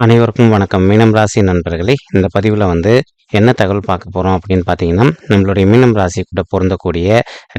அனைவருக்கும் வணக்கம். மீனம் ராசி நண்பர்களே இந்த பதிவில் வந்து என்ன தகவல் பார்க்க போகிறோம் அப்படின்னு பார்த்தீங்கன்னா நம்மளுடைய மீனம் ராசி கூட பொருந்தக்கூடிய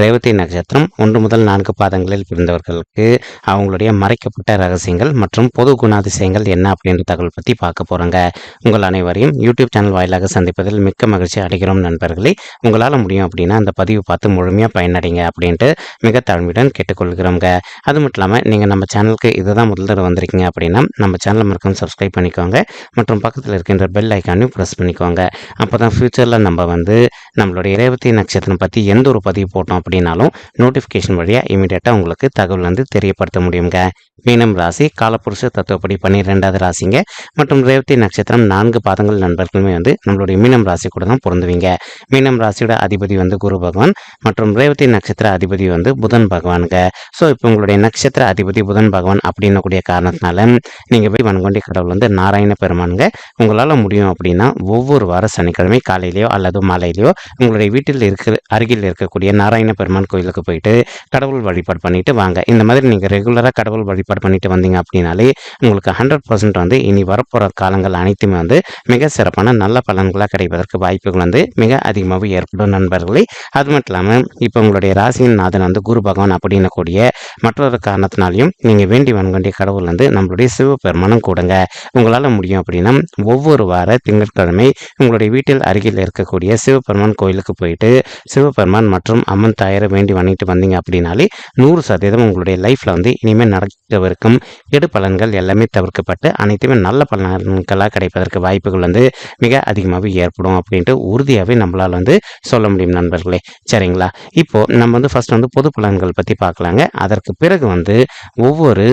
ரேவதி நட்சத்திரம் ஒன்று முதல் நான்கு பாதங்களில் பிறந்தவர்களுக்கு அவங்களுடைய மறைக்கப்பட்ட ரகசியங்கள் மற்றும் பொது குணாதிசயங்கள் என்ன அப்படின்ற தகவல் பற்றி பார்க்க போகிறோங்க உங்கள் அனைவரையும் யூடியூப் சேனல் வாயிலாக சந்திப்பதில் மிக்க மகிழ்ச்சி அடைகிறோம் நண்பர்களே. உங்களால் முடியும் அப்படின்னா அந்த பதிவு பார்த்து முழுமையாக பயனடைங்க அப்படின்ட்டு மிக தாழ்மையுடன் கேட்டுக்கொள்கிறோங்க. அது மட்டும் இல்லாமல் நீங்கள் நம்ம சேனலுக்கு இதுதான் முதல் தடவை வந்திருக்கீங்க அப்படின்னா நம்ம சேனலை மறக்காமல் சப்ஸ்கிரைப் பண்ணிக்கோங்க. மற்றும் பக்கத்தில் இருக்கின்ற பெல் ஐக்கானையும் ப்ரெஸ் பண்ணிக்கோங்க. அப்போ தான் ஃப்யூச்சரில் நம்ம வந்து நம்மளுடைய ரேவதி நட்சத்திரம் பற்றி எந்த ஒரு பதிவு போட்டோம் அப்படின்னாலும் நோட்டிஃபிகேஷன் வழியாக இமீடியட்டாக உங்களுக்கு தகவல் வந்து தெரியப்படுத்த முடியுங்க. மீனம் ராசி காலப்புருஷ தத்துவப்படி பன்னிரெண்டாவது ராசிங்க. மற்றும் ரேவதி நட்சத்திரம் நான்கு பாதங்கள் நண்பர்களுமே வந்து நம்மளுடைய மீனம் ராசி கூட தான் பொருந்துவீங்க. மீனம் ராசியோட அதிபதி வந்து குரு பகவான் மற்றும் ரேவதி நட்சத்திர அதிபதி வந்து புதன் பகவானுங்க. ஸோ இப்போ உங்களுடைய நட்சத்திர அதிபதி புதன் பகவான் அப்படின்னக்கூடிய காரணத்தினால நீங்கள் போய் வன்கொண்டி கடவுள் வந்து நாராயண பெருமானுங்க. உங்களால் முடியும் அப்படின்னா ஒவ்வொரு வார சனிக்கிழமை காலையிலேயோ அல்லது மாலையிலையோ உங்களுடைய வீட்டில் இருக்கிற அருகில் இருக்கக்கூடிய நாராயண பெருமான் கோயிலுக்கு போயிட்டு கடவுள் வழிபாடு பண்ணிட்டு வாங்க. இந்த மாதிரி நீங்கள் ரெகுலராக கடவுள் வழிபாடு பண்ணிட்டு வந்தீங்க அப்படின்னாலே உங்களுக்கு ஹண்ட்ரட் பர்சன்ட் வந்து இனி வரப்போகிற காலங்கள் அனைத்துமே வந்து மிக சிறப்பான நல்ல பலன்களாக கிடைப்பதற்கு வாய்ப்புகள் வந்து மிக அதிகமாகவே ஏற்படும் நண்பர்களே. அது மட்டும் இல்லாமல் இப்போ உங்களுடைய ராசியின் நாதன் வந்து குரு பகவான் அப்படின்னக்கூடிய மற்றொரு காரணத்தினாலையும் நீங்கள் வேண்டி வன்கொண்டிய கடவுள் வந்து நம்மளுடைய சிவபெருமானம் கூடுங்க. உங்களால் முடியும் அப்படின்னா ஒவ்வொரு வார திங்கட்கிழமை உங்களுடைய வீட்டில் அருகில் இருக்கக்கூடிய சிவபெருமான் கோயிலுக்கு போயிட்டு சிவபெருமான் மற்றும் அம்மன் தாயரை வேண்டி வணங்கிட்டு வந்தீங்க அப்படின்னாலே நூறு சதவீதம் உங்களுடைய லைஃப்பில் வந்து இனிமேல் நடக்கவிருக்கும் கெடு பலன்கள் எல்லாமே தவிர்க்கப்பட்டு அனைத்துமே நல்ல பலன்களாக கிடைப்பதற்கு வாய்ப்புகள் வந்து மிக அதிகமாகவே ஏற்படும் அப்படின்ட்டு உறுதியாகவே நம்மளால் வந்து சொல்ல முடியும் நண்பர்களே. சரிங்களா? இப்போ நம்ம வந்து ஃபர்ஸ்ட் வந்து பொது பலன்கள் பற்றி பார்க்கலாங்க. அதற்கு பிறகு வந்து ஒவ்வொரு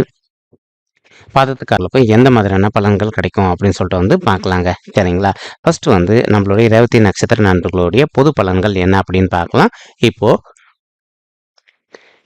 பாதத்துக்காரர்களுக்கும் எந்த மாதிரியான பலன்கள் கிடைக்கும் அப்படின்னு சொல்லிட்டு வந்து பார்க்கலாங்க. சரிங்களா? ஃபர்ஸ்ட் வந்து நம்மளுடைய ரேவதி நட்சத்திர நண்பர்களுடைய பொது பலன்கள் என்ன அப்படின்னு பார்க்கலாம். இப்போது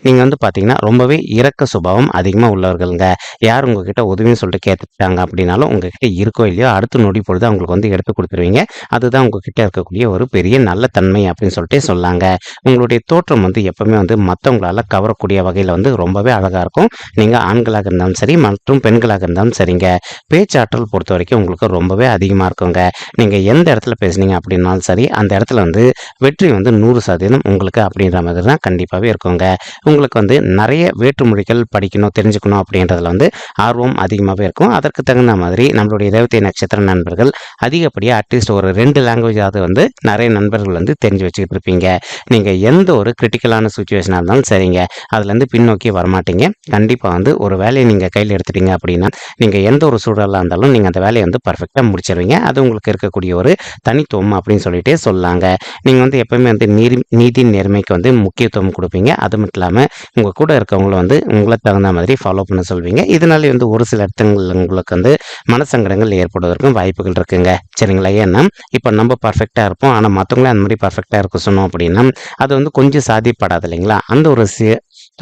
நீங்கள் வந்து பார்த்தீங்கன்னா ரொம்பவே இறக்க சுபாவம் அதிகமாக உள்ளவர்களுங்க. யார் உங்ககிட்ட உதவின்னு சொல்லிட்டு கேட்டுட்டாங்க அப்படின்னாலும் உங்ககிட்ட இருக்கோ இல்லையோ அடுத்த நொடி பொழுது அவங்களுக்கு வந்து எடுத்து கொடுத்துருவீங்க. அதுதான் உங்ககிட்ட இருக்கக்கூடிய ஒரு பெரிய நல்ல தன்மை அப்படின்னு சொல்லிட்டு சொல்லாங்க. உங்களுடைய தோற்றம் வந்து எப்பவுமே வந்து மற்றவங்களால கவரக்கூடிய வகையில் வந்து ரொம்பவே அழகாக இருக்கும். நீங்கள் ஆண்களாக இருந்தாலும் சரி மற்றும் பெண்களாக இருந்தாலும் சரிங்க. பேச்சாற்றல் பொறுத்த வரைக்கும் உங்களுக்கு ரொம்பவே அதிகமாக இருக்குங்க. நீங்கள் எந்த இடத்துல பேசுனீங்க அப்படின்னாலும் சரி அந்த இடத்துல வந்து வெற்றி வந்து நூறு சதவீதம் உங்களுக்கு அப்படின்ற மாதிரி தான் கண்டிப்பாகவே இருக்குங்க. உங்களுக்கு வந்து நிறைய வேற்றுமொழிகள் படிக்கணும் தெரிஞ்சுக்கணும் அப்படின்றதுல வந்து ஆர்வம் அதிகமாகவே இருக்கும். அதற்கு தகுந்த மாதிரி நம்மளுடைய தேவத்தை நட்சத்திர நண்பர்கள் அதிகப்படியாக அட்லீஸ்ட் ஒரு ரெண்டு லாங்குவேஜாவது வந்து நிறைய நண்பர்கள் வந்து தெரிஞ்சு வச்சுக்கிட்டு இருப்பீங்க. நீங்கள் எந்த ஒரு கிரிட்டிக்கலான சுச்சுவேஷனாக இருந்தாலும் சரிங்க. அதுலேருந்து பின்னோக்கி வரமாட்டீங்க. கண்டிப்பாக வந்து ஒரு வேலையை நீங்கள் கையில் எடுத்துட்டீங்க அப்படின்னா நீங்கள் எந்த ஒரு சூழலாக இருந்தாலும் நீங்கள் அந்த வேலையை வந்து பர்ஃபெக்டாக முடிச்சிருவீங்க. அது உங்களுக்கு இருக்கக்கூடிய ஒரு தனித்துவம் அப்படின்னு சொல்லிட்டே சொல்லாங்க. நீங்கள் வந்து எப்பவுமே வந்து நீதி நீதி நேர்மைக்கு வந்து முக்கியத்துவம் கொடுப்பீங்க. அது மட்டும் இல்லாமல் உங்கள் கூட இருக்கவங்கள வந்து உங்களை தகுந்த மாதிரி ஃபாலோ பண்ண சொல்வீங்க. இதனால வந்து ஒரு சில இடத்துல உங்களுக்கு வந்து மனசங்கடங்கள் ஏற்படுவதற்கும் வாய்ப்புகள் இருக்குங்க. சரிங்களா? ஏன்னா இப்போ நம்ம பர்ஃபெக்டாக இருப்போம். ஆனால் மற்றவங்களே அந்த மாதிரி பர்ஃபெக்டாக இருக்க சொன்னோம் அப்படின்னா அது வந்து கொஞ்சம் சாதிப்படாது இல்லைங்களா? அந்த ஒரு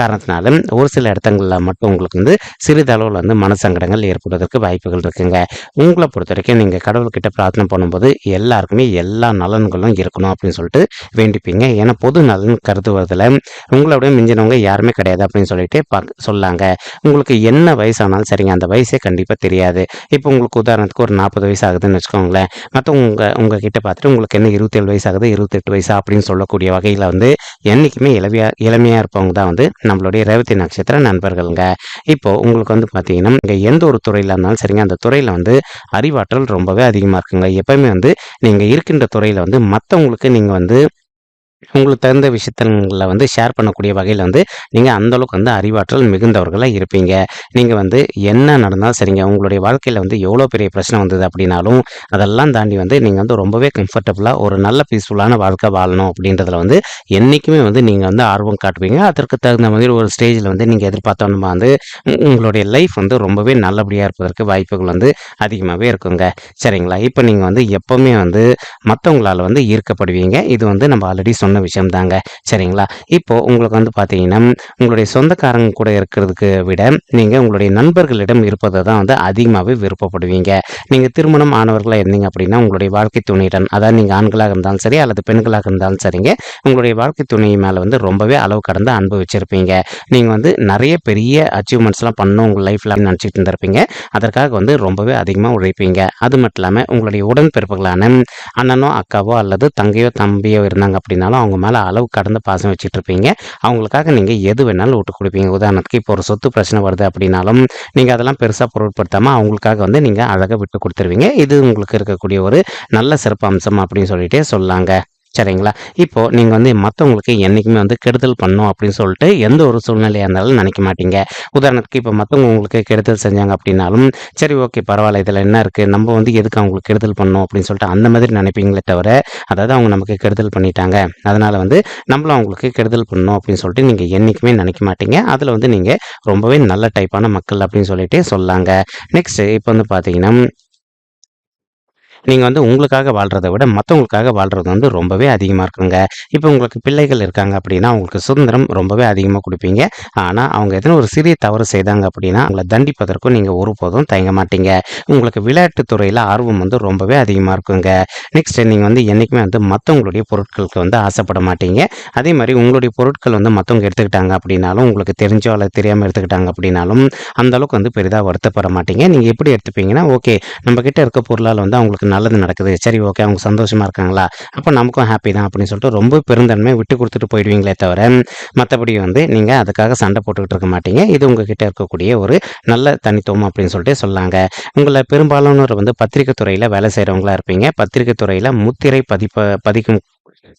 காரணத்தினால ஒரு சில இடத்துங்களில் மட்டும் உங்களுக்கு வந்து சிறிதளவில் வந்து மனசங்கடங்கள் ஏற்படுவதற்கு வாய்ப்புகள் இருக்குங்க. உங்களை பொறுத்த வரைக்கும் நீங்கள் கடவுள்கிட்ட பிரார்த்தனை பண்ணும்போது எல்லாருக்குமே எல்லா நலன்களும் இருக்கணும் அப்படின்னு சொல்லிட்டு வேண்டிப்பீங்க. ஏன்னா பொது நலன் கருதுவதில் உங்களோட மிஞ்சினவங்க யாருமே கிடையாது அப்படின்னு சொல்லிட்டு பாக்க சொல்லாங்க. உங்களுக்கு என்ன வயசானாலும் சரிங்க அந்த வயசே கண்டிப்பாக தெரியாது. இப்போ உங்களுக்கு உதாரணத்துக்கு ஒரு நாற்பது வயசு ஆகுதுன்னு வச்சுக்கோங்களேன். மற்றவங்க உங்கள் உங்கள் கிட்டே பார்த்துட்டு உங்களுக்கு என்ன இருபத்தேழு வயசு ஆகுது இருபத்தெட்டு வயசா அப்படின்னு சொல்லக்கூடிய வகையில் வந்து என்றைக்குமே இளவியா இளமையாக இருப்பவங்க தான் வந்து நம்மளுடைய ரேவதி நட்சத்திர நண்பர்களுங்க. இப்போது உங்களுக்கு வந்து பார்த்தீங்கன்னா இங்கே எந்த ஒரு துறையில் இருந்தாலும் சரிங்க அந்த துறையில் வந்து அறிவாற்றல் ரொம்பவே அதிகமாக இருக்குங்க. எப்போயுமே வந்து நீங்கள் இருக்கின்ற துறையில் வந்து மற்றவங்களுக்கு நீங்கள் வந்து உங்களுக்கு தகுந்த விஷயத்தங்களை வந்து ஷேர் பண்ணக்கூடிய வகையில் வந்து நீங்கள் அந்தளவுக்கு வந்து அறிவாற்றல் மிகுந்தவர்களாக இருப்பீங்க. நீங்கள் வந்து என்ன நடந்தாலும் சரிங்க உங்களுடைய வாழ்க்கையில் வந்து எவ்வளோ பெரிய பிரச்சனை வந்தது அப்படின்னாலும் அதெல்லாம் தாண்டி வந்து நீங்கள் வந்து ரொம்பவே கம்ஃபர்டபுளாக ஒரு நல்ல பீஸ்ஃபுல்லான வாழ்க்கை வாழணும் அப்படின்றதுல வந்து என்றைக்குமே வந்து நீங்கள் வந்து ஆர்வம் காட்டுவீங்க. அதற்கு தகுந்த மாதிரி ஒரு ஸ்டேஜில் வந்து நீங்கள் எதிர்பார்த்தோம்னா வந்து உங்களுடைய லைஃப் வந்து ரொம்பவே நல்லபடியாக இருப்பதற்கு வாய்ப்புகள் வந்து அதிகமாகவே இருக்குங்க. சரிங்களா? இப்போ நீங்கள் வந்து எப்போவுமே வந்து மற்றவங்களால் வந்து ஈர்க்கப்படுவீங்க. இது வந்து நம்ம ஆல்ரெடி சொன்ன சொன்ன விஷயம் தாங்க சரிங்களா? இப்போ உங்களுக்கு வந்து பார்த்தீங்கன்னா உங்களுடைய சொந்தக்காரங்க கூட இருக்கிறதுக்கு விட நீங்கள் உங்களுடைய நண்பர்களிடம் இருப்பதை தான் வந்து அதிகமாகவே விருப்பப்படுவீங்க. நீங்கள் திருமணம் ஆனவர்களாக இருந்தீங்க அப்படின்னா உங்களுடைய வாழ்க்கை துணையுடன் அதாவது நீங்கள் ஆண்களாக இருந்தாலும் சரி அல்லது பெண்களாக இருந்தாலும் சரிங்க உங்களுடைய வாழ்க்கை துணை மேலே வந்து ரொம்பவே அளவு கடந்து அன்பு வச்சுருப்பீங்க நீங்கள் வந்து நிறைய பெரிய அச்சீவ்மெண்ட்ஸ்லாம் பண்ணணும் உங்கள் லைஃப்பில் நினச்சிட்டு இருந்திருப்பீங்க. அதற்காக வந்து ரொம்பவே அதிகமாக உழைப்பீங்க. அது மட்டும் இல்லாமல் உங்களுடைய உடன்பிறப்புகளான அண்ணனோ அக்காவோ அல்லது தங்கையோ தம்பியோ இருந்தாங்க அப்படின்னாலும் அவங்க மேலே அளவு கடந்த பாசம் வச்சுட்டு இருப்பீங்க அவங்களுக்காக நீங்கள் எது வேணாலும் விட்டு கொடுப்பீங்க. உதாரணத்துக்கு இப்போ ஒரு சொத்து பிரச்சனை வருது அப்படின்னாலும் நீங்கள் அதெல்லாம் பெருசாக பொருட்படுத்தாமல் அவங்களுக்காக வந்து நீங்கள் அழகாக விட்டு கொடுத்துருவீங்க. இது உங்களுக்கு இருக்கக்கூடிய ஒரு நல்ல சிறப்பு அம்சம் அப்படின்னு சொல்லிட்டே சொல்லாங்க சரிங்களா? இப்போ நீங்கள் வந்து மற்றவங்களுக்கு என்றைக்குமே வந்து கெடுதல் பண்ணணும் அப்படின்னு சொல்லிட்டு எந்த ஒரு சூழ்நிலையாக இருந்தாலும் நினைக்க மாட்டீங்க. உதாரணத்துக்கு இப்போ மற்றவங்க உங்களுக்கு கெடுதல் செஞ்சாங்க அப்படின்னாலும் சரி ஓகே பரவாயில்ல இதில் என்ன இருக்குது நம்ம வந்து எதுக்கு அவங்களுக்கு கெடுதல் பண்ணணும் அப்படின்னு சொல்லிட்டு அந்த மாதிரி நினைப்பீங்களே தவிர அதாவது அவங்க நமக்கு கெடுதல் பண்ணிட்டாங்க. அதனால் வந்து நம்மளும் அவங்களுக்கு கெடுதல் பண்ணணும் அப்படின்னு சொல்லிட்டு நீங்கள் என்றைக்குமே நினைக்க மாட்டீங்க. அதில் வந்து நீங்கள் ரொம்பவே நல்ல டைப்பான மக்கள் அப்படின்னு சொல்லிட்டு சொல்லாங்க. நெக்ஸ்ட்டு இப்போ வந்து பார்த்தீங்கன்னா நீங்கள் வந்து உங்களுக்காக வாழ்கிறத விட மற்றவங்களுக்காக வாழ்கிறது வந்து ரொம்பவே அதிகமாக இருக்குங்க. இப்போ உங்களுக்கு பிள்ளைகள் இருக்காங்க அப்படின்னா அவங்களுக்கு சுதந்திரம் ரொம்பவே அதிகமாக கொடுப்பீங்க. ஆனால் அவங்க எதனா ஒரு சிறிய தவறு செய்தாங்க அப்படின்னா அவங்களை தண்டிப்பதற்கும் நீங்கள் ஒருபோதும் தயங்க மாட்டீங்க. உங்களுக்கு விளையாட்டு துறையில் ஆர்வம் வந்து ரொம்பவே அதிகமாக இருக்குங்க. நெக்ஸ்ட் நீங்கள் வந்து என்றைக்குமே வந்து மற்றவங்களுடைய பொருட்களுக்கு வந்து ஆசைப்பட மாட்டீங்க. அதே மாதிரி உங்களுடைய பொருட்கள் வந்து மற்றவங்க எடுத்துக்கிட்டாங்க அப்படின்னாலும் உங்களுக்கு தெரிஞ்சோ அல்லது தெரியாமல் எடுத்துக்கிட்டாங்க அப்படின்னாலும் அந்தளவுக்கு வந்து பெரிதாக வருத்தப்பட மாட்டீங்க. நீங்கள் எப்படி எடுத்துப்பீங்கன்னா ஓகே நம்ம இருக்க பொருளால் வந்து அவங்களுக்கு நல்லது நடக்குது. சரி ஓகே அவங்க சந்தோஷமாக இருக்காங்களா? அப்போ நமக்கும் ஹாப்பி தான் அப்படின்னு சொல்லிட்டு ரொம்ப பெருந்தன்மை விட்டு கொடுத்துட்டு போயிடுவீங்களே தவிர மற்றபடி வந்து நீங்கள் அதுக்காக சண்டை போட்டுக்கிட்டு இருக்க மாட்டீங்க. இது உங்ககிட்ட இருக்கக்கூடிய ஒரு நல்ல தனித்துவம் அப்படின்னு சொல்லிட்டு சொல்லாங்க. உங்களை பெரும்பாலானோர் வந்து பத்திரிக்கை துறையில் வேலை செய்கிறவங்களா இருப்பீங்க. பத்திரிக்கை துறையில் முத்திரை பதிப்ப பதிக்கும்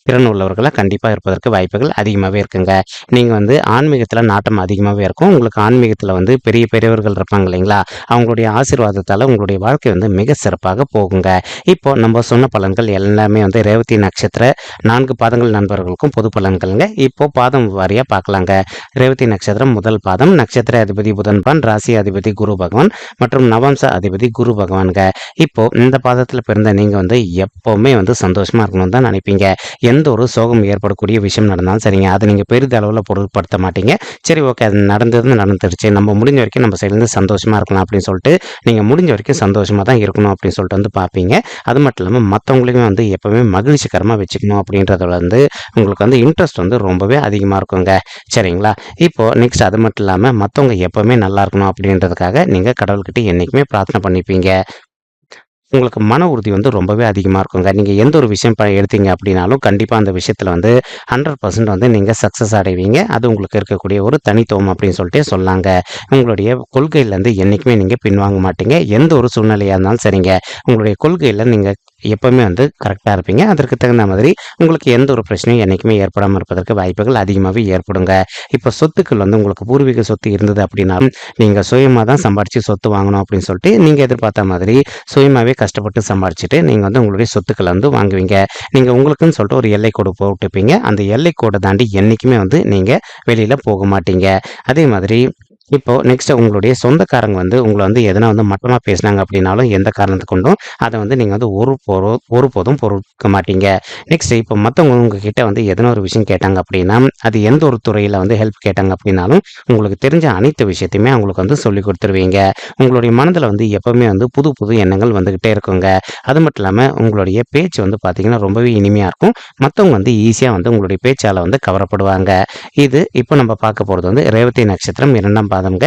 திறன் உள்ளவர்களாக கண்டிப்பாக இருப்பதற்கு வாய்ப்புகள் அதிகமாகவே இருக்குங்க. நீங்கள் வந்து ஆன்மீகத்தில் நாட்டம் அதிகமாகவே இருக்கும். உங்களுக்கு ஆன்மீகத்தில் வந்து பெரிய பெரியவர்கள் இருப்பாங்க இல்லைங்களா? அவங்களுடைய ஆசீர்வாதத்தால் உங்களுடைய வாழ்க்கை வந்து மிக சிறப்பாக போகுங்க. இப்போ நம்ம சொன்ன பலன்கள் எல்லாமே வந்து ரேவதி நட்சத்திர நான்கு பாதங்கள் நண்பர்களுக்கும் பொது பலன்கள்ங்க. இப்போ பாதம் வாரியாக பார்க்கலாங்க ரேவதி நட்சத்திரம் முதல் பாதம். நட்சத்திர அதிபதி புதன்பான் ராசி அதிபதி குரு பகவான் மற்றும் நவம்ச அதிபதி குரு பகவான்க இப்போ இந்த பாதத்தில் பிறந்த நீங்கள் வந்து எப்போவுமே வந்து சந்தோஷமாக இருக்கணும்னு தான் நினைப்பீங்க. எந்த ஒரு சோகம் ஏற்படக்கூடிய விஷயம் நடந்தாலும் சரிங்க. அதை நீங்கள் பெரிதளவில் பொருட்படுத்த மாட்டீங்க. சரி ஓகே. அது நடந்தது நடந்துருச்சு. நம்ம முடிஞ்ச வரைக்கும் நம்ம சைட்லேருந்து சந்தோஷமாக இருக்கலாம் அப்படின்னு சொல்லிட்டு நீங்கள் முடிஞ்ச வரைக்கும் சந்தோஷமாக தான் இருக்கணும் அப்படின்னு சொல்லிட்டு வந்து பார்ப்பீங்க. அது மட்டும் இல்லாமல் மற்றவங்களுமே வந்து எப்போவுமே மகிழ்ச்சிகரமாக வச்சுக்கணும் அப்படின்றதுல வந்து உங்களுக்கு வந்து இன்ட்ரெஸ்ட் வந்து ரொம்பவே அதிகமாக இருக்குங்க. சரிங்களா? இப்போ நெக்ஸ்ட் அது மட்டும் இல்லாமல் மற்றவங்க எப்போவுமே நல்லா இருக்கணும் அப்படின்றதுக்காக நீங்கள் கடவுள்கிட்ட என்றைக்குமே பிரார்த்தனை பண்ணிப்பீங்க. உங்களுக்கு மன உறுதி வந்து ரொம்பவே அதிகமாக இருக்குங்க. நீங்கள் எந்த ஒரு விஷயம் ப எடுத்தீங்க அப்படின்னாலும் கண்டிப்பாக அந்த விஷயத்தில் வந்து ஹண்ட்ரட் பர்சன்ட் வந்து நீங்கள் சக்ஸஸ் அடைவீங்க. அது உங்களுக்கு இருக்கக்கூடிய ஒரு தனித்துவம் அப்படின்னு சொல்லிட்டு சொல்லாங்க. உங்களுடைய கொள்கையிலேருந்து என்றைக்குமே நீங்கள் பின்வாங்க மாட்டீங்க. எந்த ஒரு சூழ்நிலையாக இருந்தாலும் சரிங்க. உங்களுடைய கொள்கையில் நீங்கள் எப்போவுமே வந்து கரெக்டாக இருப்பீங்க. அதற்கு தகுந்த மாதிரி உங்களுக்கு எந்த ஒரு பிரச்சனையும் என்றைக்குமே ஏற்படாமல் இருப்பதற்கு வாய்ப்புகள் அதிகமாகவே ஏற்படுங்க. இப்போ சொத்துக்கள் வந்து உங்களுக்கு பூர்வீக சொத்து இருந்தது அப்படின்னா நீங்கள் சுயமாக தான் சம்பாரித்து சொத்து வாங்கணும் அப்படின்னு சொல்லிட்டு நீங்கள் எதிர்பார்த்த மாதிரி சுயமாகவே கஷ்டப்பட்டு சம்பாரிச்சுட்டு நீங்கள் வந்து உங்களுடைய சொத்துக்களை வந்து வாங்குவீங்க. நீங்கள் உங்களுக்குன்னு சொல்லிட்டு ஒரு எல்லை கோடு போட்டுப்பீங்க. அந்த எல்லை கோடை தாண்டி என்றைக்குமே வந்து நீங்கள் வெளியில் போக மாட்டீங்க. அதே மாதிரி இப்போ நெக்ஸ்ட் உங்களுடைய சொந்தக்காரங்க வந்து உங்களை வந்து எதனா வந்து மட்டமாக பேசினாங்க அப்படின்னாலும் எந்த காரணத்தை கொண்டும் அதை வந்து நீங்கள் வந்து ஒரு பொரு போதும் பொருட்க மாட்டீங்க. நெக்ஸ்ட் இப்போ மற்றவங்க உங்ககிட்ட வந்து எதனா ஒரு விஷயம் கேட்டாங்க அப்படின்னா அது எந்த ஒரு துறையில் வந்து ஹெல்ப் கேட்டாங்க அப்படின்னாலும் உங்களுக்கு தெரிஞ்ச அனைத்து விஷயத்தையுமே அவங்களுக்கு வந்து சொல்லி கொடுத்துருவீங்க. உங்களுடைய மனதில் வந்து எப்பவுமே வந்து புது புது எண்ணங்கள் வந்துக்கிட்டே இருக்குங்க. அது மட்டும் இல்லாமல் உங்களுடைய பேச்சு வந்து பார்த்தீங்கன்னா ரொம்பவே இனிமையாக இருக்கும். மற்றவங்க வந்து ஈஸியாக வந்து உங்களுடைய பேச்சால் வந்து கவரப்படுவாங்க. இது இப்போ நம்ம பார்க்க போகிறது வந்து ரேவதி நட்சத்திரம் இரண்டாம் பாதம்க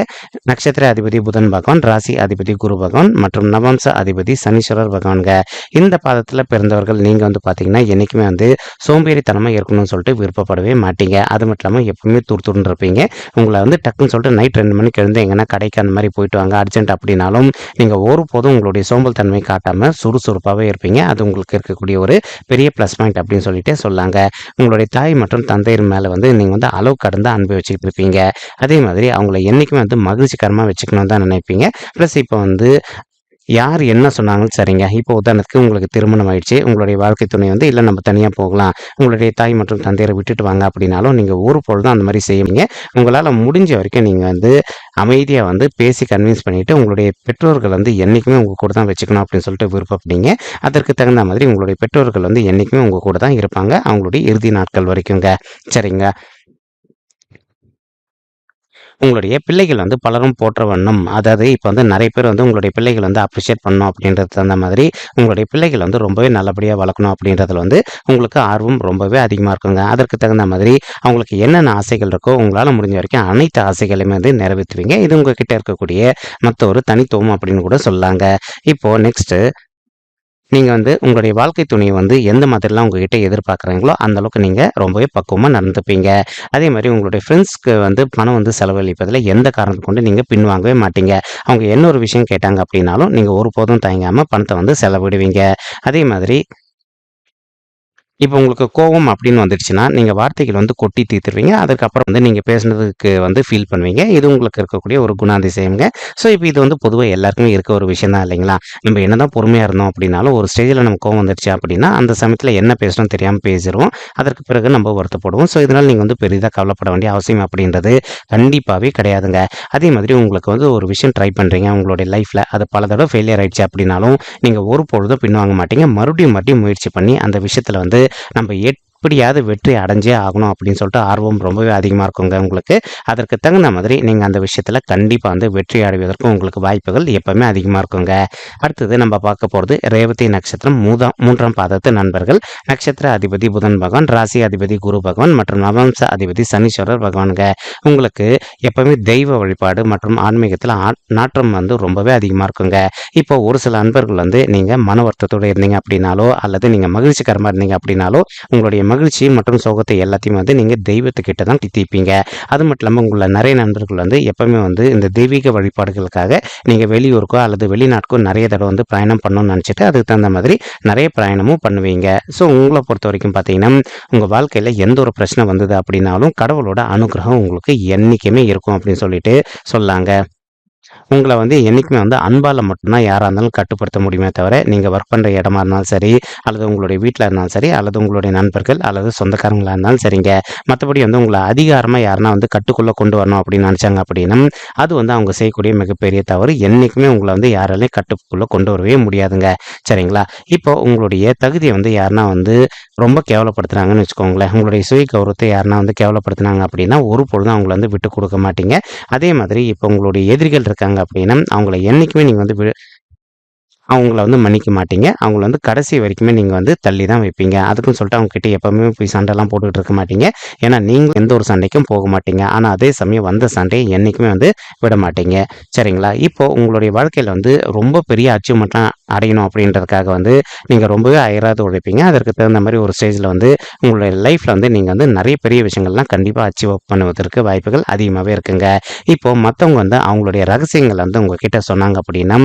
நட்சத்திர அதிபதி புதன் பகவான் ராசி அதிபதி குரு பகவான் மற்றும் நவம்ச அதிபதி சனீஸ்வரர் பகவான்க இந்த பாதத்தில் பிறந்தவர்கள் நீங்கள் வந்து பார்த்தீங்கன்னா என்றைக்குமே வந்து சோம்பேறித்தனமாக இருக்கணும்னு சொல்லிட்டு விருப்பப்படவே மாட்டீங்க. அது மட்டும் இல்லாமல் எப்பவுமே துருத்துருன்னு இருப்பீங்க. உங்களை வந்து டக்குன்னு சொல்லிட்டு நைட் ரெண்டு மணிக்கு எழுந்து எங்கன்னா கடைக்கு அந்த மாதிரி போயிட்டு வாங்க. அர்ஜென்ட் அப்படின்னாலும் நீங்கள் ஒருபோதும் உங்களுடைய சோம்பல் தன்மை காட்டாமல் சுறுசுறுப்பாகவே இருப்பீங்க. அது உங்களுக்கு இருக்கக்கூடிய ஒரு பெரிய ப்ளஸ் பாயிண்ட் அப்படின்னு சொல்லிட்டு சொல்லாங்க உங்களுடைய தாய் மற்றும் தந்தையர் மேலே வந்து நீங்கள் வந்து அளவு கடந்த அன்பு வச்சுக்கிட்டு இருப்பீங்க. அதே மாதிரி அவங்கள என்றைக்குமே வந்து மகிழ்ச்சிகரமாக வச்சுக்கணும் தான் நினைப்பீங்க ப்ளஸ் இப்போ வந்து யார் என்ன சொன்னாங்களும் சரிங்க. இப்போ உதாரணத்துக்கு உங்களுக்கு திருமணம் ஆயிடுச்சு. உங்களுடைய வாழ்க்கை துணை வந்து இல்லை நம்ம தனியாக போகலாம். உங்களுடைய தாய் மற்றும் தந்தையரை விட்டுட்டு வாங்க அப்படின்னாலும், நீங்கள் ஊர் போல் பொழுதும் அந்த மாதிரி செய்வீங்க. உங்களால் முடிஞ்ச வரைக்கும் நீங்கள் வந்து அமைதியாக வந்து பேசி கன்வின்ஸ் பண்ணிட்டு, உங்களுடைய பெற்றோர்கள் வந்து என்னைக்குமே உங்கள் கூட தான் வச்சுக்கணும் அப்படின்னு சொல்லிட்டு விருப்பப்பட்டீங்க. அதற்கு தகுந்த மாதிரி உங்களுடைய பெற்றோர்கள் வந்து என்றைக்குமே உங்கள் கூட தான் இருப்பாங்க. அவங்களுடைய இறுதி நாட்கள் வரைக்குங்க. சரிங்களா? உங்களுடைய பிள்ளைகள் வந்து பலரும் போற்ற வண்ணம். அதாவது இப்போ வந்து நிறைய பேர் வந்து உங்களுடைய பிள்ளைகள் வந்து அப்ரிஷியேட் பண்ணணும் அப்படின்றது தகுந்த மாதிரி, உங்களுடைய பிள்ளைகள் வந்து ரொம்பவே நல்லபடியாக வளர்க்கணும் அப்படின்றதுல வந்து உங்களுக்கு ஆர்வம் ரொம்பவே அதிகமாக இருக்குங்க. அதற்கு தகுந்த மாதிரி அவங்களுக்கு என்னென்ன ஆசைகள் இருக்கோ, உங்களால் முடிஞ்ச வரைக்கும் அனைத்து ஆசைகளையுமே வந்து நிறைவேற்றுவீங்க. இது உங்ககிட்ட இருக்கக்கூடிய மற்ற ஒரு தனித்துவம் அப்படின்னு கூட சொல்லாங்க இப்போ நெக்ஸ்ட்டு நீங்கள் வந்து உங்களுடைய வாழ்க்கை துணையை வந்து எந்த மாதிரிலாம் உங்ககிட்ட எதிர்பார்க்குறீங்களோ அந்த அளவுக்கு ரொம்பவே பக்குவமாக நடந்துப்பீங்க. அதே மாதிரி உங்களுடைய ஃப்ரெண்ட்ஸ்க்கு வந்து பணம் வந்து செலவழிப்பதில் எந்த காரணத்தை கொண்டு நீங்கள் பின்வாங்கவே மாட்டீங்க. அவங்க என்ன ஒரு விஷயம் கேட்டாங்க அப்படின்னாலும், நீங்கள் ஒருபோதும் தயங்காமல் பணத்தை வந்து செலவிடுவீங்க. அதே மாதிரி இப்போ உங்களுக்கு கோவம் அப்படின்னு வந்துடுச்சுன்னா, நீங்கள் வார்த்தைகள் வந்து கொட்டி தீர்த்துருவீங்க. அதுக்கப்புறம் வந்து நீங்கள் பேசுனதுக்கு வந்து ஃபீல் பண்ணுவீங்க. இது உங்களுக்கு இருக்கக்கூடிய ஒரு குணாதிசயம்ங்க. ஸோ, இப்போ இது வந்து பொதுவாக எல்லாருக்குமே இருக்க ஒரு விஷயம் தான் இல்லைங்களா? நம்ம என்ன தான் பொறுமையாக இருந்தோம் அப்படின்னாலும், ஒரு ஸ்டேஜில் நம்ம கோவம் வந்துடுச்சு அப்படின்னா, அந்த சமயத்தில் என்ன பேசணும் தெரியாமல் பேசிடுவோம் அதற்கு பிறகு நம்ம வருத்தப்படுவோம். ஸோ, இதனால் நீங்கள் வந்து பெரிதாக கவலைப்பட வேண்டிய அவசியம் அப்படின்றது கண்டிப்பாகவே கிடையாதுங்க. அதே மாதிரி உங்களுக்கு வந்து ஒரு விஷயம் ட்ரை பண்ணுறீங்க உங்களுடைய லைஃப்பில் அது பல தடவை ஃபெயிலியர் ஆகிடுச்சு அப்படின்னாலும், நீங்கள் ஒரு பொழுதும் பின்வாங்க மாட்டீங்க. மறுபடியும் மறுபடியும் முயற்சி பண்ணி அந்த விஷயத்தில் வந்து நம்ம எப்படியாவது வெற்றி அடைஞ்சே ஆகணும் அப்படின்னு சொல்லிட்டு ஆர்வம் ரொம்பவே அதிகமாக இருக்குங்க உங்களுக்கு. அதற்கு தகுந்த மாதிரி நீங்கள் அந்த விஷயத்தில் கண்டிப்பாக வந்து வெற்றி அடைவதற்கு உங்களுக்கு வாய்ப்புகள் எப்பவுமே அதிகமாக இருக்குங்க. அடுத்தது நம்ம பார்க்க போகிறது ரேவதி நட்சத்திரம் மூதா மூன்றாம் பாதத்து நண்பர்கள். நட்சத்திர அதிபதி புதன் பகவான், ராசி அதிபதி குரு பகவான் மற்றும் நவம்ச அதிபதி சனீஸ்வரர் பகவானுங்க. உங்களுக்கு எப்பவுமே தெய்வ வழிபாடு மற்றும் ஆன்மீகத்தில் ஆ வந்து ரொம்பவே அதிகமாக இருக்குங்க. இப்போ ஒரு சில அன்பர்கள் வந்து நீங்கள் மன வருத்தத்தோடு இருந்தீங்க அப்படின்னாலோ, அல்லது நீங்கள் மகிழ்ச்சிகரமாக இருந்தீங்க அப்படின்னாலோ, உங்களுடைய மகிழ்ச்சி மற்றும் சோகத்தை எல்லாத்தையும் வந்து நீங்கள் தெய்வத்துக்கிட்ட தான் தீர்ப்பீங்க. அது மட்டும் இல்லாமல் உங்களை நிறைய நண்பர்கள் வந்து எப்பவுமே வந்து இந்த தெய்வீக வழிபாடுகளுக்காக நீங்கள் வெளியூருக்கோ அல்லது வெளிநாட்டுக்கோ நிறைய தடவை வந்து பயணம் பண்ணணும்னு நினச்சிட்டு அதுக்கு தகுந்த மாதிரி நிறைய பிரயாணமும் பண்ணுவீங்க. ஸோ, உங்களை பொறுத்த வரைக்கும் பார்த்தீங்கன்னா, உங்கள் வாழ்க்கையில் எந்த ஒரு பிரச்சனை வந்தது அப்படின்னாலும், கடவுளோட அனுகிரகம் உங்களுக்கு என்றைக்குமே இருக்கும் அப்படின்னு சொல்லிட்டு சொல்லாங்க உங்களை வந்து என்னைக்குமே வந்து அன்பால் மட்டும்தான் யாராக இருந்தாலும் கட்டுப்படுத்த முடியுமே தவிர, நீங்கள் ஒர்க் பண்ணுற இடமா இருந்தாலும் சரி, அல்லது உங்களுடைய வீட்டில் இருந்தாலும் சரி, அல்லது உங்களுடைய நண்பர்கள் அல்லது சொந்தக்காரங்களாக இருந்தாலும் சரிங்க. மற்றபடி வந்து உங்களை அதிகாரமாக யாருனா வந்து கட்டுக்குள்ளே கொண்டு வரணும் அப்படின்னு நினச்சாங்க அப்படின்னா, அது வந்து அவங்க செய்யக்கூடிய மிகப்பெரிய தவறு. என்றைக்குமே உங்களை வந்து யாராலையும் கட்டுக்குள்ளே கொண்டு வரவே முடியாதுங்க. சரிங்களா? இப்போ உங்களுடைய தகுதியை வந்து யாருனா வந்து ரொம்ப கேவலப்படுத்துகிறாங்கன்னு வச்சுக்கோங்களேன். உங்களுடைய சுய கௌரவத்தை யாருனா வந்து கேவலப்படுத்துனாங்க அப்படின்னா, ஒரு பொழுதும் அவங்கள வந்து விட்டு கொடுக்க மாட்டீங்க. அதே மாதிரி இப்போ உங்களுடைய எதிரிகள் இருக்காங்க அப்படின்னா, அவங்கள என்னைக்குமே நீங்கள் வந்து அவங்கள வந்து மன்னிக்க மாட்டீங்க. அவங்கள வந்து கடைசி வரைக்குமே நீங்கள் வந்து தள்ளி தான் வைப்பீங்க. அதுக்குன்னு சொல்லிட்டு அவங்க கிட்ட எப்பவுமே போய் சண்டைலாம் போட்டுக்கிட்டு இருக்க மாட்டீங்க. ஏன்னா, நீங்கள் எந்த ஒரு சண்டைக்கும் போக மாட்டீங்க. ஆனால் அதே சமயம் வந்த சண்டையை என்றைக்குமே வந்து விட மாட்டீங்க. சரிங்களா? இப்போ உங்களுடைய வாழ்க்கையில் வந்து ரொம்ப பெரிய அச்சீவ்மெண்ட்லாம் அடையணும் அப்படின்றதுக்காக வந்து நீங்கள் ரொம்பவே அயராது உழைப்பீங்க. அதற்கு தகுந்த மாதிரி ஒரு ஸ்டேஜில் வந்து உங்களுடைய லைஃப்ல வந்து நீங்கள் வந்து நிறைய பெரிய விஷயங்கள்லாம் கண்டிப்பாக அச்சீவ் பண்ணுவதற்கு வாய்ப்புகள் அதிகமாகவே இருக்குங்க. இப்போ மற்றவங்க வந்து அவங்களுடைய ரகசியங்களை வந்து உங்ககிட்ட சொன்னாங்க அப்படின்னா,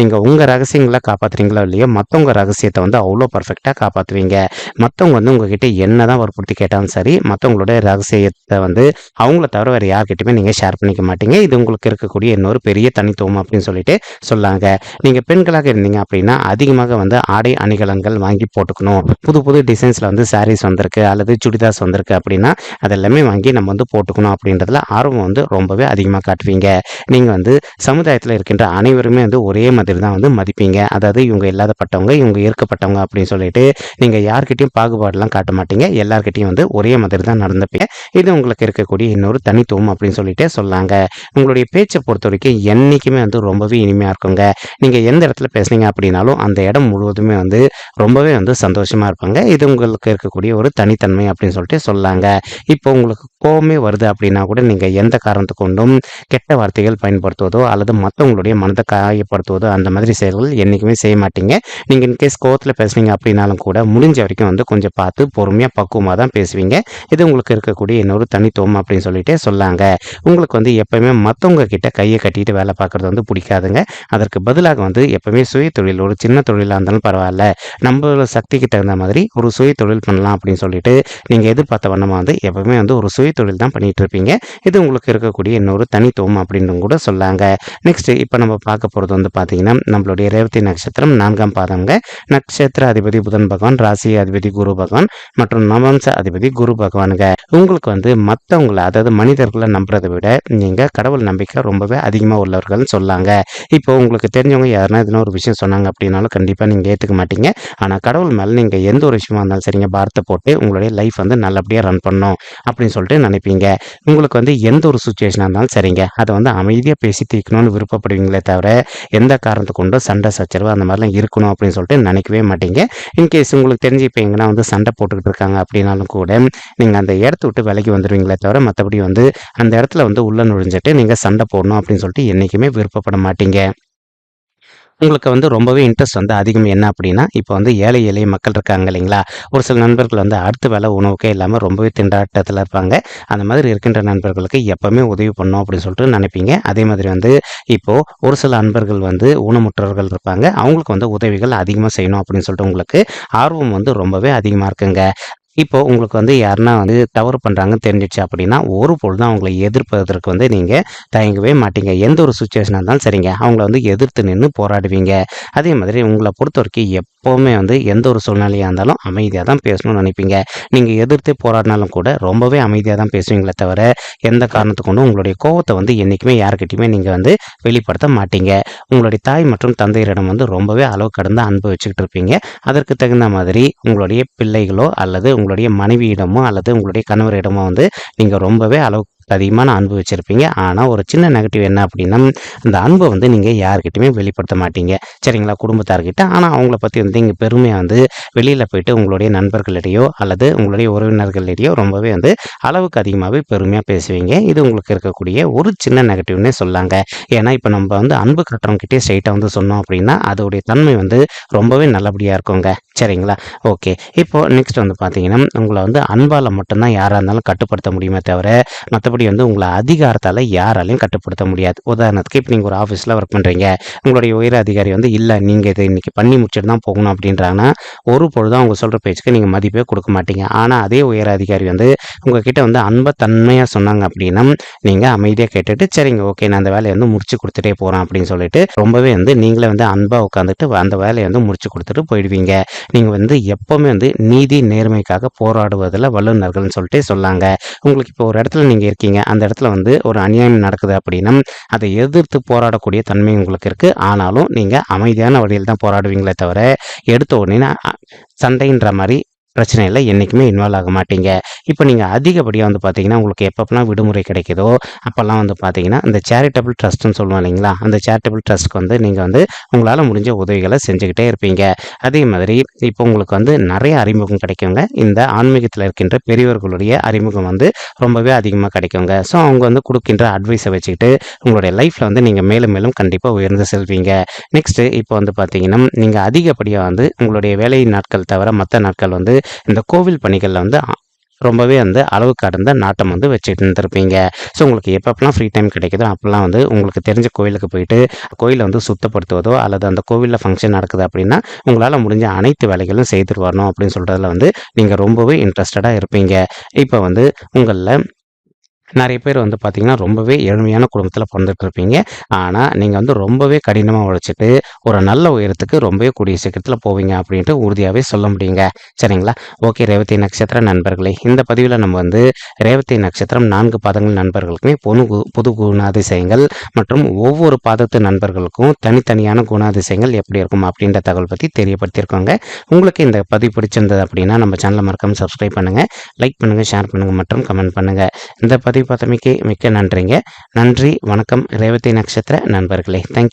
நீங்கள் உங்கள் ரகசியங்கள் காப்பாத்துறீங்களோ இல்லையோ, மத்தவங்க ரகசியத்தை வந்து அவ்வளோ பெர்ஃபெக்ட்டா காப்பாத்துவீங்க. மத்தவங்க வந்து உங்ககிட்ட என்னதான் வற்புறுத்தி கேட்டாலும் சரி, மற்றவங்களுடைய ரகசியத்தை வந்து அவங்கள தவிர வேற யார்கிட்டயுமே நீங்க ஷேர் பண்ணிக்க மாட்டீங்க. இது உங்களுக்கு இருக்கக்கூடிய இன்னொரு பெரிய தனித்துவம் அப்படின்னு சொல்லிட்டு சொல்லாங்க நீங்க பெண்களாக இருந்தீங்க அப்படின்னா, அதிகமாக வந்து ஆடை அணிகலன்கள் வாங்கி போட்டுக்கணும். புது புது டிசைன்ஸ்ல வந்து சாரீஸ் வந்திருக்கு அல்லது சுடிதார்ஸ் வந்திருக்கு அப்படின்னா, அதெல்லாமே வாங்கி நம்ம வந்து போட்டுக்கணும் அப்படின்றதுல ஆர்வம் வந்து ரொம்பவே அதிகமாக காட்டுவீங்க. நீங்க வந்து சமுதாயத்தில் இருக்கின்ற அனைவருமே வந்து ஒரே மாதிரி தான் வந்து மதிப்பீங்க. அதாவது இவங்க இல்லாதப்பட்டவங்க, இவங்க ஏற்கப்பட்டவங்க அப்படின்னு சொல்லிட்டு, நீங்கள் யார்கிட்டையும் பாகுபாடுலாம் காட்ட மாட்டீங்க. எல்லார்கிட்டயும் வந்து ஒரே மாதிரி தான் நடந்துப்பீங்க. இது உங்களுக்கு இருக்கக்கூடிய இன்னொரு தனித்துவம் அப்படின்னு சொல்லிட்டே சொல்லாங்க உங்களுடைய பேச்ச பொறுத்தவரைக்கும் என்னைக்குமே வந்து ரொம்பவே இனிமையாக இருக்குங்க. நீங்கள் எந்த இடத்துல பேசுனீங்க அப்படின்னாலும், அந்த இடம் முழுவதுமே வந்து ரொம்பவே வந்து சந்தோஷமாக இருப்பாங்க. இது உங்களுக்கு இருக்கக்கூடிய ஒரு தனித்தன்மை அப்படின்னு சொல்லிட்டு சொல்லாங்க இப்போ உங்களுக்கு கோபமே வருது அப்படின்னா கூட, நீங்கள் எந்த காரணத்துக்கு கொண்டும் கெட்ட வார்த்தைகள் பயன்படுத்துவதோ, அல்லது மற்றவங்களுடைய மனதை காயப்படுத்துவதோ, அந்த மாதிரி செயல்கள் என்றைக்குமே செய்ய மாட்டீங்க. நீங்கள் இன்கேஸ் கோவத்தில் பேசுனீங்க அப்படின்னாலும் கூட முடிஞ்ச வரைக்கும் வந்து கொஞ்சம் பார்த்து பொறுமையாக பக்குவமாக தான் பேசுவீங்க. இது உங்களுக்கு இருக்கக்கூடிய இன்னொரு தனித்துவம் அப்படின்னு சொல்லிட்டு சொல்லாங்க. உங்களுக்கு வந்து எப்பவுமே மற்றவங்க கிட்ட கையை கட்டிட்டு வேலை பார்க்குறது வந்து பிடிக்காதுங்க. அதற்கு பதிலாக வந்து எப்பவுமே சுய தொழில் ஒரு சின்ன தொழிலாக இருந்தாலும் பரவாயில்ல. நம்மளோட சக்திக்கு தகுந்த மாதிரி ஒரு சுய தொழில் பண்ணலாம் அப்படின்னு சொல்லிட்டு நீங்கள் எதிர்பார்த்த வண்ணமாக வந்து எப்பவுமே வந்து ஒரு சுய தொழில் தான் பண்ணிட்டு இருப்பீங்க. இது உங்களுக்கு இருக்கக்கூடிய இன்னொரு தனித்துவம் அப்படின்னு கூட சொல்லாங்க. நெக்ஸ்ட் இப்போ நம்ம பார்க்க போகிறது வந்து பார்த்தீங்கன்னா நம்மளுடைய ரேவதி நட்சத்திரம் நான்காம் பாதங்க நட்சத்திர அதிபதி புதன் பகவான் ராசி அதிபதி குரு பகவான் மற்றும் நவம்ச அதிபதி குரு பகவானுங்க. உங்களுக்கு வந்து மற்றவங்களை அதாவது மனிதர்களை நம்புறதை விட நீங்கள் கடவுள் நம்பிக்கை ரொம்பவே அதிகமாக உள்ளவர்கள்னு சொல்லாங்க. இப்போ உங்களுக்கு தெரிஞ்சவங்க யாருன்னா எதுனா ஒரு விஷயம் சொன்னாங்க அப்படின்னாலும் கண்டிப்பாக நீங்கள் ஏற்றுக்க மாட்டீங்க. ஆனால் கடவுள் மேலே நீங்கள் எந்த ஒரு விஷயமா இருந்தாலும் சரிங்க பாரத்தை போட்டு உங்களுடைய லைஃப் வந்து நல்லபடியாக ரன் பண்ணணும் அப்படின்னு சொல்லிட்டு நினைப்பீங்க. உங்களுக்கு வந்து எந்த ஒரு சுச்சுவேஷனாக இருந்தாலும் சரிங்க. அதை வந்து அமைதியாக பேசி தீர்க்கணும்னு விருப்பப்படுவீங்களே தவிர எந்த காரணத்தை கொண்டும் சண்டை சச்சரவு அந்த மாதிரிலாம் இருக்கணும் அப்படின்னு சொல்லிட்டு நினைக்கவே மாட்டீங்க. இன்கேஸ் உங்களுக்கு தெரிஞ்சு இப்போ எங்கன்னா வந்து சண்டை போட்டுக்கிட்டு இருக்காங்க அப்படின்னாலும் கூட நீங்கள் அந்த இடத்த விட்டு விலகி வந்துடுவீங்களே தவிர மற்றபடி வந்து அந்த இடத்துல வந்து உள்ள நுழைஞ்சிட்டு நீங்கள் சண்டை போடணும் அப்படின்னு சொல்லிட்டு என்றைக்குமே விருப்பப்பட மாட்டீங்க. உங்களுக்கு வந்து ரொம்பவே இன்ட்ரெஸ்ட் வந்து அதிகம். என்ன அப்படின்னா இப்போ வந்து ஏழை எளிய மக்கள் இருக்காங்க இல்லைங்களா? ஒரு சில நண்பர்கள் வந்து அடுத்த வேலை உணவுக்கே இல்லாமல் ரொம்பவே திண்டாட்டத்தில் இருப்பாங்க. அந்த மாதிரி இருக்கின்ற நண்பர்களுக்கு எப்போவுமே உதவி பண்ணோம் அப்படின்னு சொல்லிட்டு நினைப்பீங்க. அதே மாதிரி வந்து இப்போது ஒரு சில நண்பர்கள் வந்து ஊனமுற்றவர்கள் இருப்பாங்க. அவங்களுக்கு வந்து உதவிகள் அதிகமாக செய்யணும் அப்படின்னு சொல்லிட்டு உங்களுக்கு ஆர்வம் வந்து ரொம்பவே அதிகமாக இருக்குங்க. இப்போ உங்களுக்கு வந்து யாருன்னா வந்து தவறு பண்ணுறாங்கன்னு தெரிஞ்சிச்சு அப்படின்னா ஒரு பொழுது அவங்களை எதிர்ப்பதற்கு வந்து நீங்கள் தயங்கவே மாட்டீங்க. எந்த ஒரு சுச்சுவேஷனாக இருந்தாலும் சரிங்க. அவங்கள வந்து எதிர்த்து நின்று போராடுவீங்க. அதே மாதிரி உங்களை பொறுத்த வரைக்கும் எப் எப்போவுமே வந்து எந்த ஒரு சூழ்நிலையாக இருந்தாலும் அமைதியாக தான் பேசணும்னு நினைப்பீங்க. நீங்கள் எதிர்த்து போராடினாலும் கூட ரொம்பவே அமைதியாக தான் பேசுவீங்களே தவிர எந்த காரணத்து கொண்டும் உங்களுடைய கோவத்தை வந்து என்றைக்குமே யாருக்கிட்டையுமே நீங்கள் வந்து வெளிப்படுத்த மாட்டீங்க. உங்களுடைய தாய் மற்றும் தந்தையரிடம் வந்து ரொம்பவே அளவு கடந்த அன்பு வச்சுக்கிட்டு இருப்பீங்க. அதற்கு தகுந்த மாதிரி உங்களுடைய பிள்ளைகளோ அல்லது உங்களுடைய மனைவியிடமோ அல்லது உங்களுடைய கணவரிடமோ வந்து நீங்கள் ரொம்பவே அளவு அதிகமான அன்பு வச்சுருப்பீங்க ஆனால் ஒரு சின்ன நெகட்டிவ் என்ன அப்படின்னா அந்த அன்பை வந்து நீங்கள் யாருக்கிட்டையுமே வெளிப்படுத்த மாட்டீங்க. சரிங்களா? குடும்பத்தார்கிட்ட. ஆனால் அவங்கள பற்றி வந்து இங்கே பெருமையாக வந்து வெளியில் போயிட்டு உங்களுடைய நண்பர்களிடையோ அல்லது உங்களுடைய உறவினர்களிடையோ ரொம்பவே வந்து அளவுக்கு அதிகமாகவே பெருமையாக பேசுவீங்க. இது உங்களுக்கு இருக்கக்கூடிய ஒரு சின்ன நெகட்டிவ்னே சொல்லாங்க. ஏன்னா இப்போ நம்ம வந்து அன்பு கட்டுறவங்ககிட்டே ஸ்ட்ரைட்டாக வந்து சொன்னோம் அப்படின்னா அதோடைய தன்மை வந்து ரொம்பவே நல்லபடியாக இருக்குங்க. சரிங்களா? ஓகே. இப்போ நெக்ஸ்ட் வந்து பார்த்தீங்கன்னா உங்களை வந்து அன்பால் மட்டும்தான் யாராக இருந்தாலும் கட்டுப்படுத்த முடியுமே தவிர மற்றபடி வந்து உங்களை அதிகாரத்தால் யாராலையும் கட்டுப்படுத்த முடியாது. உதாரணத்துக்கு இப்போ நீங்கள் ஒரு ஆஃபீஸில் ஒர்க் பண்ணுறீங்க உங்களுடைய உயர் அதிகாரி வந்து இல்லை நீங்கள் இதை இன்றைக்கி பண்ணி முடிச்சுட்டு தான் போகணும் அப்படின்றாங்கன்னா ஒரு பொழுதும் அவங்க சொல்கிற பேச்சுக்கு நீங்கள் மதிப்பே கொடுக்க மாட்டீங்க. ஆனால் அதே உயர் அதிகாரி வந்து உங்ககிட்ட வந்து அன்பை தன்மையாக சொன்னாங்க அப்படின்னா நீங்கள் அமைதியாக கேட்டுட்டு சரிங்க ஓகே நான் அந்த வேலையை வந்து முடிச்சு கொடுத்துட்டே போகிறேன் அப்படின்னு சொல்லிட்டு ரொம்பவே வந்து நீங்களே வந்து அன்பாக உட்காந்துட்டு அந்த வேலையை வந்து முடிச்சு கொடுத்துட்டு போயிடுவீங்க. நீங்கள் வந்து எப்போவுமே வந்து நீதி நேர்மைக்காக போராடுவதில் வல்லுநர்கள்னு சொல்லிட்டு சொல்லாங்க உங்களுக்கு இப்போ ஒரு இடத்துல நீங்கள் இருக்கீங்க அந்த இடத்துல வந்து ஒரு அநியாயம் நடக்குது அப்படின்னா அதை எதிர்த்து போராடக்கூடிய தன்மை உங்களுக்கு இருக்குது ஆனாலும் நீங்கள் அமைதியான வழியில் தான் போராடுவீங்களே தவிர எடுத்த உடனே சண்டைன்ற மாதிரி பிரச்சனையில் என்றைக்குமே இன்வால்வ் ஆக மாட்டீங்க. இப்போ நீங்கள் அதிகப்படியாக வந்து பார்த்தீங்கன்னா உங்களுக்கு எப்பப்பெல்லாம் விடுமுறை கிடைக்குதோ அப்போல்லாம் வந்து பார்த்தீங்கன்னா இந்த சேரிட்டபிள் ட்ரஸ்ட்னு சொல்லுவோம் இல்லைங்களா? அந்த சேரிட்டபிள் ட்ரஸ்ட்க்கு வந்து நீங்கள் வந்து உங்களால் முடிஞ்ச உதவிகளை செஞ்சுக்கிட்டே இருப்பீங்க. அதே மாதிரி இப்போ உங்களுக்கு வந்து நிறைய அறிமுகம் கிடைக்குங்க. இந்த ஆன்மீகத்தில் இருக்கின்ற பெரியவர்களுடைய அறிமுகம் வந்து ரொம்பவே அதிகமாக கிடைக்குங்க. ஸோ அவங்க வந்து கொடுக்கின்ற அட்வைஸை வச்சுக்கிட்டு உங்களுடைய லைஃப்பில் வந்து நீங்கள் மேலும் மேலும் கண்டிப்பாக உயர்ந்து செல்வீங்க. நெக்ஸ்ட்டு இப்போ வந்து பார்த்தீங்கன்னா நீங்கள் அதிகப்படியாக வந்து உங்களுடைய வேலை நாட்கள் தவிர மற்ற நாட்கள் வந்து இந்த கோவில் பணிகளில் வந்து ரொம்பவே வந்து அளவு கடந்த நாட்டம் வந்து வச்சுட்டு இருந்திருப்பீங்க. ஸோ உங்களுக்கு எப்பப்பெல்லாம் ஃப்ரீ டைம் கிடைக்குதோ அப்போல்லாம் வந்து உங்களுக்கு தெரிஞ்ச கோயிலுக்கு போயிட்டு கோயிலை வந்து சுத்தப்படுத்துவதோ அல்லது அந்த கோவிலில் ஃபங்க்ஷன் நடக்குது அப்படின்னா உங்களால் முடிஞ்ச அனைத்து வேலைகளும் செய்துட்டு வரணும் அப்படின்னு சொல்கிறதுல வந்து நீங்கள் ரொம்பவே இன்ட்ரெஸ்டடாக இருப்பீங்க. இப்போ வந்து உங்களில் நிறைய பேர் வந்து பார்த்தீங்கன்னா ரொம்பவே ஏழ்மையான குடும்பத்தில் பிறந்துட்டுருப்பீங்க ஆனால் நீங்கள் வந்து ரொம்பவே கடினமாக உழைச்சிட்டு ஒரு நல்ல உயரத்துக்கு ரொம்பவே கூடிய சீக்கிரத்தில் போவீங்க அப்படின்ட்டு உறுதியாகவே சொல்ல முடியுங்க. சரிங்களா? ஓகே ரேவதி நட்சத்திர நண்பர்களே இந்த பதிவில் நம்ம வந்து ரேவதி நட்சத்திரம் நான்கு பாதங்கள் நண்பர்களுக்குமே பொது கு- புது குணாதிசயங்கள் மற்றும் ஒவ்வொரு பாதத்து நண்பர்களுக்கும் தனித்தனியான குணாதிசயங்கள் எப்படி இருக்கும் அப்படின்ற தகவல் பற்றி தெரியப்படுத்தியிருக்கோங்க. உங்களுக்கு இந்த பதிவு பிடிச்சிருந்தது அப்படின்னா நம்ம சேனலை மறக்காமல் சப்ஸ்கிரைப் பண்ணுங்கள் லைக் பண்ணுங்கள் ஷேர் பண்ணுங்கள் மற்றும் கமெண்ட் பண்ணுங்கள் இந்த பதிவு பார்த்தமைக்கு மிக்க நன்றிங்க. நன்றி வணக்கம் ரேவதி நட்சத்திர நண்பர்களே. தேங்க்யூ